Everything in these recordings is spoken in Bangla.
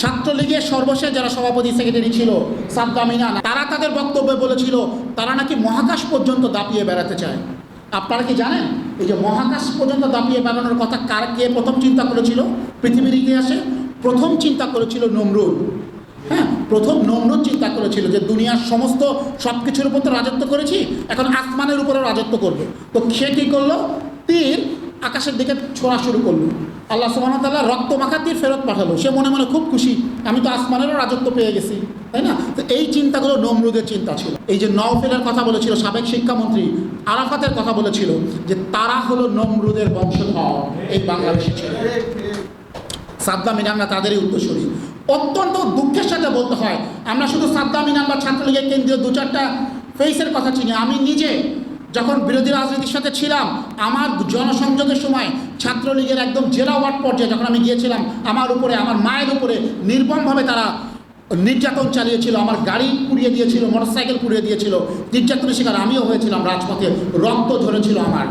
ছাত্রলীগের সর্বশেষ যারা সভাপতি, সেক্রেটারি ছিল সাদ্দামিনা তারা তাদের বক্তব্যে বলেছিল, তারা নাকি মহাকাশ পর্যন্ত দাপিয়ে বেড়াতে চায়। আপনারা কি জানেন এই যে মহাকাশ পর্যন্ত দাপিয়ে বেড়ানোর কথা কার, কে প্রথম চিন্তা করেছিল? পৃথিবীর ইতিহাসে প্রথম চিন্তা করেছিল নমরুদ। হ্যাঁ প্রথম নমরুদ চিন্তা করেছিল যে দুনিয়ার সমস্ত সব কিছুর উপর তো রাজত্ব করেছি, এখন আসমানের উপরেও রাজত্ব করবে। তো সে কী করল? তীর আকাশের দিকে ছোঁড়া শুরু করল। আল্লাহ সুবাহতাল্লাহ রক্ত মাখা দিয়ে ফেরত পাঠালো। সে মনে মনে খুব খুশি, আমি তো আসমানেরও রাজত্ব পেয়ে গেছি। তাই না? তো এই চিন্তাগুলো নমরুদের চিন্তা ছিল। এই যে নওফেলের কথা বলেছিল সাবেক শিক্ষামন্ত্রী, আরাফাতের কথা বলেছিল যে তারা হলো নমরুদের বংশধর এই বাংলাদেশে ছিল। সাদ্দাম ইনানরা তাদেরই উত্তরসূরি অত্যন্ত দুঃখের সাথে বলতে হয়, আমরা শুধু সাদ্দাম ইনান বা ছাত্রলীগের কেন্দ্রীয় দু চারটা ফেসের কথা চিনি। আমি নিজে যখন বিরোধী রাজনীতির সাথে ছিলাম, আমার জনসংযোগের সময় ছাত্রলীগের একদম জেলা ওয়ার্ড পর্যায়ে যখন আমি গিয়েছিলাম, আমার উপরে, আমার মায়ের উপরে নির্মমভাবে তারা নির্যাতন চালিয়েছিল, আমার গাড়ি পুড়িয়ে দিয়েছিল, মোটরসাইকেল পুড়িয়ে দিয়েছিল, নির্যাতনের শিকার আমিও হয়েছিলাম, রাজপথে রক্ত ধরেছিল আমার।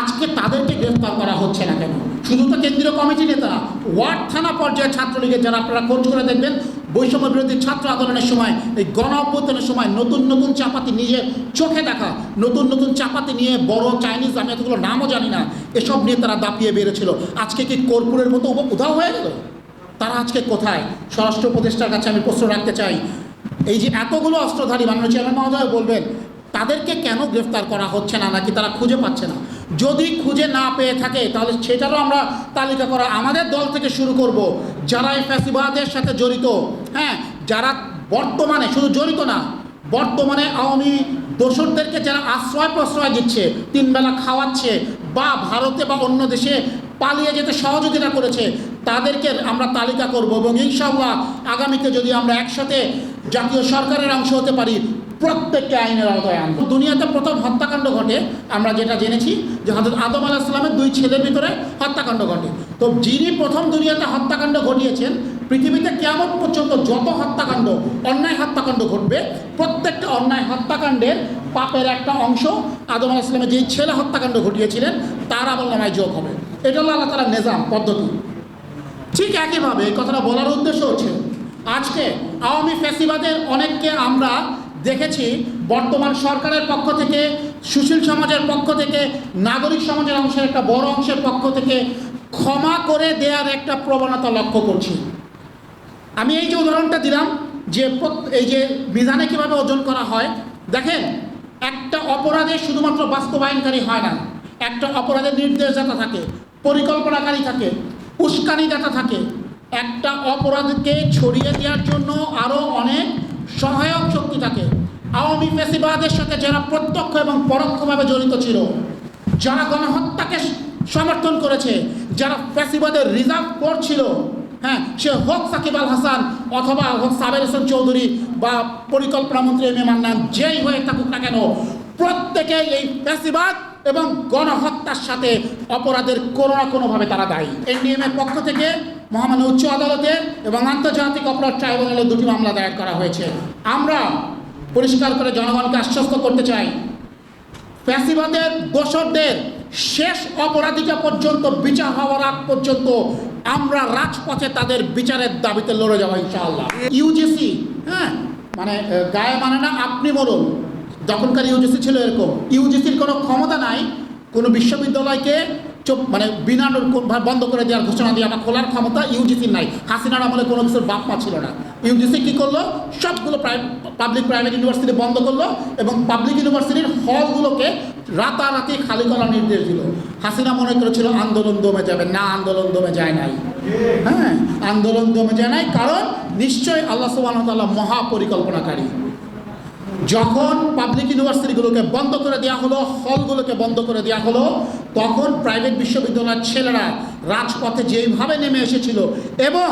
আজকে তাদেরকে গ্রেফতার করা হচ্ছে না কেন? শুধু তো কেন্দ্রীয় কমিটি নেতা ওয়ার্ড থানা পর্যায়ে ছাত্রলীগের যারা আপনারা খোঁজ করে দেখবেন বৈষম্য বিরোধী ছাত্র আন্দোলনের সময়, এই গণ অভ্যুত্থানের সময় নতুন নতুন চাপাতি নিজে চোখে দেখা, নতুন নতুন চাপাতি নিয়ে বড় চাইনিজ আমি এতগুলো নামও জানি না, এসব নিয়ে তারা দাপিয়ে বেড়েছিল। আজকে কি কর্পূরের মতো উধাও হয়ে গেল? তারা আজকে কোথায়? স্বরাষ্ট্র উপদেষ্টার কাছে আমি প্রশ্ন রাখতে চাই। এই যে এতগুলো অস্ত্রধারী মাননীয় চেয়ারম্যান মহোদয় বলবেন, তাদেরকে কেন গ্রেফতার করা হচ্ছে না, নাকি তারা খুঁজে পাচ্ছে না? যদি খুঁজে না পেয়ে থাকে, তাহলে সেটারও আমরা তালিকা করা আমাদের দল থেকে শুরু করব। যারা এই ফ্যাসিবাদের সাথে জড়িত হ্যাঁ যারা বর্তমানে শুধু জড়িত না, বর্তমানে আওয়ামী দোষরদেরকে যারা আশ্রয় প্রশ্রয় দিচ্ছে তিনবেলা খাওয়াচ্ছে বা ভারতে বা অন্য দেশে পালিয়ে যেতে সহযোগিতা করেছে, তাদেরকে আমরা তালিকা করব এবং ইনশাল্লাহ আগামীতে যদি আমরা একসাথে জাতীয় সরকারের অংশ হতে পারি প্রত্যেককে আইনের আওতায় আনব। দুনিয়াতে প্রথম হত্যাকাণ্ড ঘটে, আমরা যেটা জেনেছি যে হজরত আদম আলাহ ইসলামের দুই ছেলের ভিতরে হত্যাকাণ্ড ঘটে। তো যিনি প্রথম দুনিয়াতে হত্যাকাণ্ড ঘটিয়েছেন, পৃথিবীতে কেমন পর্যন্ত যত হত্যাকাণ্ড, অন্যায় হত্যাকাণ্ড ঘটবে, প্রত্যেকটা অন্যায় হত্যাকাণ্ডের পাপের একটা অংশ আদম আলাহ ইসলামের যেই ছেলে হত্যাকাণ্ড ঘটিয়েছিলেন, তার আমল নামায় যোগ হবে। এটা হলো আল্লাহ তালা নিজাম, পদ্ধতি। ঠিক একইভাবে এই কথাটা বলার উদ্দেশ্য হচ্ছে, আজকে আওয়ামী ফ্যাসিবাদের অনেককে আমরা দেখেছি বর্তমান সরকারের পক্ষ থেকে, সুশীল সমাজের পক্ষ থেকে, নাগরিক সমাজের অংশের একটা বড় অংশের পক্ষ থেকে ক্ষমা করে দেওয়ার একটা প্রবণতা লক্ষ্য করছি। আমি এই যে উদাহরণটা দিলাম যে এই যে বিধানে কীভাবে ওজন করা হয়, দেখেন, একটা অপরাধে শুধুমাত্র বাস্তবায়নকারী হয় না, একটা অপরাধের নির্দেশদাতা থাকে, পরিকল্পনাকারী থাকে, উস্কানিদাতা থাকে, একটা অপরাধকে ছড়িয়ে দেওয়ার জন্য আরও অনেক সহায়ক শক্তি থাকে আওয়ামী ফেসিবাদের সাথে যারা প্রত্যক্ষ এবং পরোক্ষভাবে জড়িত ছিল, যারা গণহত্যাকে সমর্থন করেছে, যারা ফ্যাসিবাদের রিজার্ভ করছিল হ্যাঁ সে হোক সাকিব আল হাসান অথবা হোক সাবের হোসেন চৌধুরী বা পরিকল্পনা মন্ত্রী এম এ মান্নান, যেই হয়ে থাকুক না কেন প্রত্যেকে এই ফ্যাসিবাদ এবং গণহত্যার সাথে অপরাধের কোনো না কোনোভাবে তারা দায়ী। এনডিএম এর পক্ষ থেকে মহামান্য উচ্চ আদালতে এবং আন্তর্জাতিক অপরাধ ট্রাইব্যুনালে দুটি মামলা দায়ের করা হয়েছে। আমরা পরিষ্কার করে জনগণকে আশ্বস্ত করতে চাই, ফ্যাসিবাদের দোসরদের শেষ অপরাধিকা পর্যন্ত, বিচার হওয়ার আগ পর্যন্ত আমরা রাজপথে তাদের বিচারের দাবিতে লড়ে যাব ইনশাআল্লাহ। ইউজিসি হ্যাঁ মানে গায়ে মানে না, আপনি বলুন যখনকার ইউজিসি ছিল এরকম। ইউজিসির কোনো ক্ষমতা নাই, কোনো বিশ্ববিদ্যালয়কে মানে বিনা বন্ধ করে দেওয়ার ঘোষণা দিয়ে আমার খোলার ক্ষমতা ইউজিসির নাই। হাসিনার আমলে কোনো কিছুর বাপ মা ছিল না। ইউজিসি কী করল? সবগুলো পাবলিক প্রাইভেট ইউনিভার্সিটি বন্ধ করল এবং পাবলিক ইউনিভার্সিটির হলগুলোকে রাতারাতি খালি করার নির্দেশ দিল। হাসিনা মনে করেছিল, আন্দোলন দমে যাবে। না, আন্দোলন দমে যায় নাই। হ্যাঁ আন্দোলন দমে যায় নাই। কারণ নিশ্চয়ই আল্লাহ সুবাহ মহাপরিকল্পনাকারী। যখন পাবলিক ইউনিভার্সিটিগুলোকে বন্ধ করে দেওয়া হলো হলগুলোকে বন্ধ করে দেওয়া হলো, তখন প্রাইভেট বিশ্ববিদ্যালয়ের ছেলেরা রাজপথে যেইভাবে নেমে এসেছিল এবং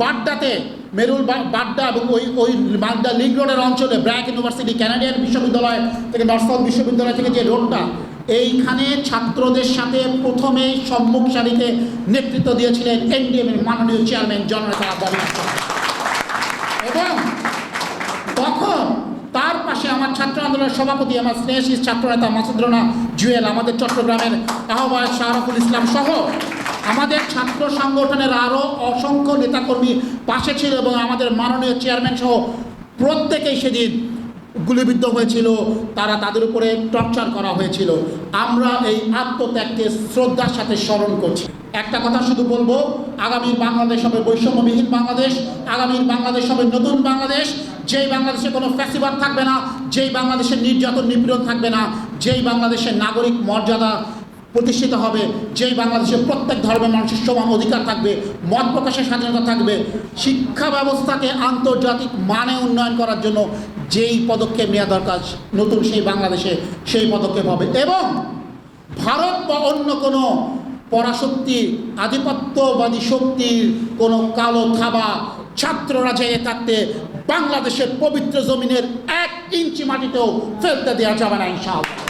বাড্ডাতে, মেরুল বাড্ডা এবং ওই ওই বাড্ডা লিগ রোডের অঞ্চলে ব্র্যাক ইউনিভার্সিটি, ক্যানাডিয়ান বিশ্ববিদ্যালয় থেকে নর্থ বিশ্ববিদ্যালয় থেকে যে রোডটা, এইখানে ছাত্রদের সাথে প্রথমেই সম্মুখ সারিতে নেতৃত্ব দিয়েছিলেন এনডিএম এর মাননীয় চেয়ারম্যান জননেতা আব্বাস এবং তখন তার পাশে আমার ছাত্র আন্দোলনের সভাপতি আমার স্নেহশীল ছাত্রনেতা মাসুদ রানা জুয়েল, আমাদের চট্টগ্রামের আহ্বায়ক শাহরুখুল ইসলাম সহ আমাদের ছাত্র সংগঠনের আরও অসংখ্য নেতাকর্মী পাশে ছিল এবং আমাদের মাননীয় চেয়ারম্যান সহ প্রত্যেকেই সেদিন গুলিবিদ্ধ হয়েছিল। তারা তাদের উপরে টর্চার করা হয়েছিল। আমরা এই আত্মত্যাগকে শ্রদ্ধার সাথে স্মরণ করছি। একটা কথা শুধু বলব, আগামী বাংলাদেশ হবে বৈষম্যবিহীন বাংলাদেশ আগামীর বাংলাদেশ হবে নতুন বাংলাদেশ। যেই বাংলাদেশে কোনো ফ্যাসিবাদ থাকবে না যেই বাংলাদেশের নির্যাতন নিপীড়ন থাকবে না, যেই বাংলাদেশের নাগরিক মর্যাদা প্রতিষ্ঠিত হবে, যেই বাংলাদেশে প্রত্যেক ধর্মের মানুষের সমান অধিকার থাকবে, মত প্রকাশের স্বাধীনতা থাকবে, শিক্ষা ব্যবস্থাকে আন্তর্জাতিক মানে উন্নয়ন করার জন্য যেই পদক্ষেপ নেওয়া দরকার, নতুন সেই বাংলাদেশে সেই পদক্ষেপ হবে। এবং ভারত বা অন্য কোনো পরাশক্তি, আধিপত্যবাদী শক্তির কোনো কালো থাবা ছাত্ররা জেগে থাকতে বাংলাদেশের পবিত্র জমিনের এক ইঞ্চি মাটিতেও ফেলতে দেওয়া যাবে না ইনশাআল্লাহ।